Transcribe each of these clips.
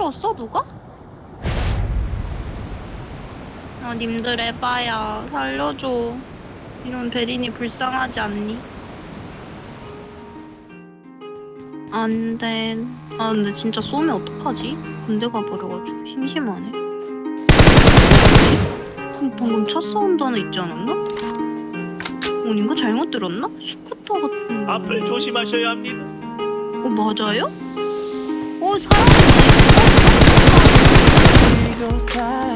뚫었어 누가? 아 님들 에바야 살려줘 이런 베린이 불쌍하지 않니? 안돼 아 근데 진짜 쏘면 어떡하지? 군대 가버려가지고 심심하네 그럼 방금 차 사운드는 있지 않았나? 아닌가? 잘못 들었나? 스쿠터 같은 거 앞을 조심하셔야 합니다. 어 맞아요? 어 사람 goes by.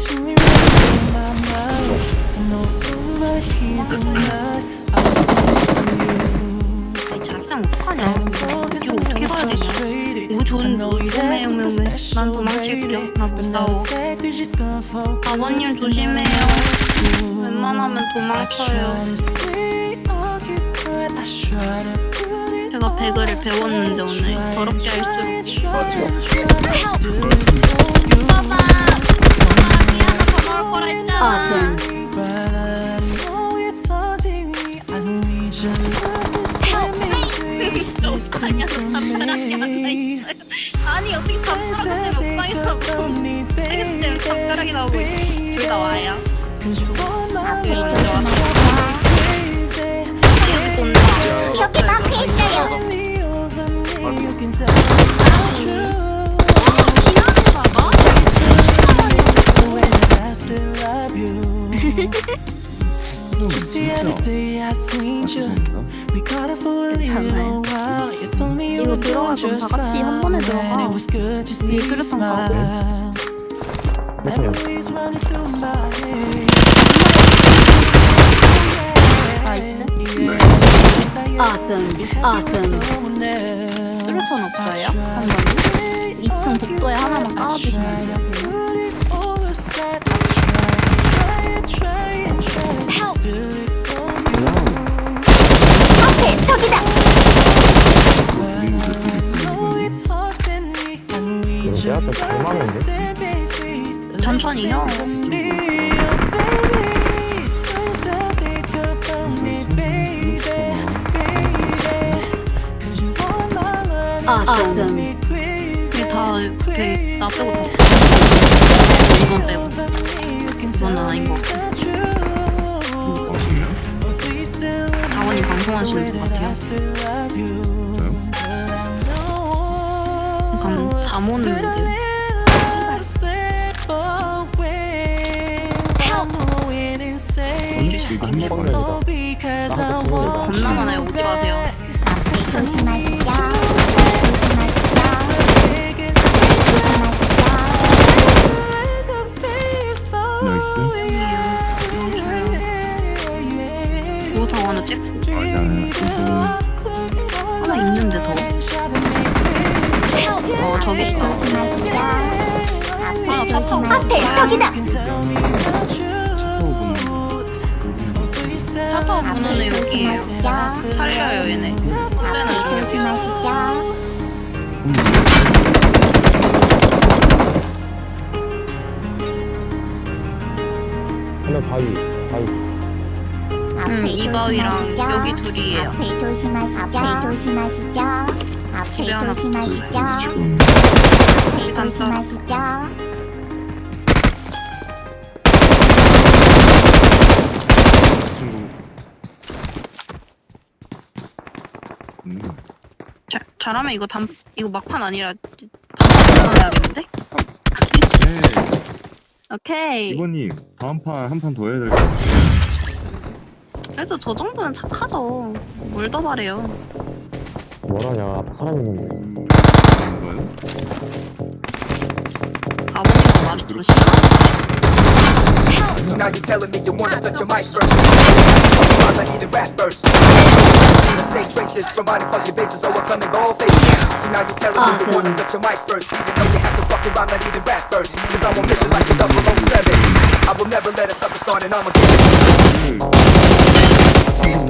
She me running my mind. I know it's over here tonight. I was so 어떡하냐 I'm focused 이거 어떻게 되냐 frustrated. 오 좋은 명명을 난 도망칠게요 나못 싸워 아버님 조심해요 웬만하면 도망쳐요 제가 배그를 배웠는데 오늘 더럽게 할수록 미안해 거라 했잖아 어떡하냐 잠깐하게 앉아있어요 아니 어떻게 옥상에서 때문에 잠깐하게 나오고 둘다 와요. 둘 먼저 와 Just the other day I seen you. We caught up for a little while. You told me you were doing just fine. 들어가. It was good to see you smile. Memories running through my head. Awesome. Awesome. 뚜렷한 없어요? 3번은 2층 복도에 하나만 깔아주시면 돼요 앞에 저기다. 내 앞에 잘 맞는데? 천천히 형 Awesome. 이게 다 이렇게 나 빼고 다 이번 빼고 방송하시는 것 같아요 약간 잠 오는 문제 이거 한 방이다. 겁나 많아요. 오지 마세요. 앞에 조심하시죠. 뭐더 하나 찍고 하나 있는데 더. 어, 저기 있다. 하나 차 타고 앞에 저기다. 차 타고 보는 애 여기에요. 살려요 얘네. 조심하시죠. 하나 바위 바위 음, 이 바위랑 여기 둘이에요. 앞에 조심하시죠. 앞에 조심하시죠. 앞에 집에 하나 조심하시죠. 앞에 일단 조심하시죠. 자, 잘하면 이거 단 이거 막판 아니라 단판 해야겠는데? 네, 오케이. 이번님 다음 판 한 판 더 해야 될 것 같아요. 그래도 저 정도는 착하죠. 뭘더 바래요. 뭐라냐 앞에 사람 있는데 뭔가요? 아버님도 말이 좀 싫어. Now you're telling me you wanna touch your mic first. I'm not even rap first. Say traces from running fuck your business, so I'm coming go face. So now you're telling me you wanna touch your mic first. Even though you have to fucking rhyme, not even rap first. Cause I'm on mission like a 007. I will never let a sucker start and I'm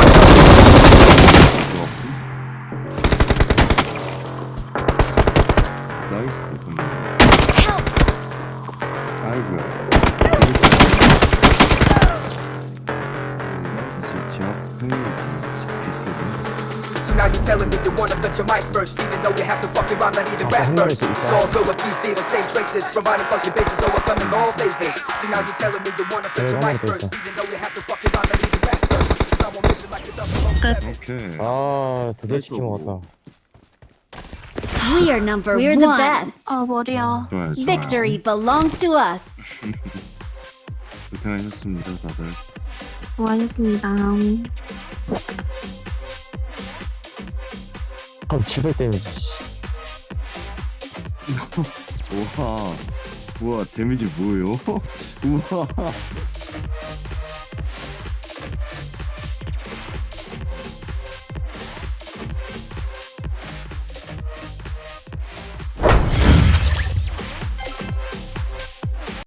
나이스 선배 아이고야 사실 제 앞에 있거든 So now you're telling me you wanna touch your mic first, even though you have to fucking rhyme and even rap first. It's all good with these feel the same traces, providing fucking bases, overcoming all phases. So now you're telling me you wanna touch your mic first, even though you have to fucking rhyme and even rap first. Cause I'm a bitch like a 007. 오케이 아 치킨 먹었다 We are number We're the best. 아 머리야. 좋아요 좋아요 Victory belongs to us. 고생하셨습니다 다들 수고하셨습니다. 그럼 집을 때문에 우와 우와 데미지 뭐예요? 우와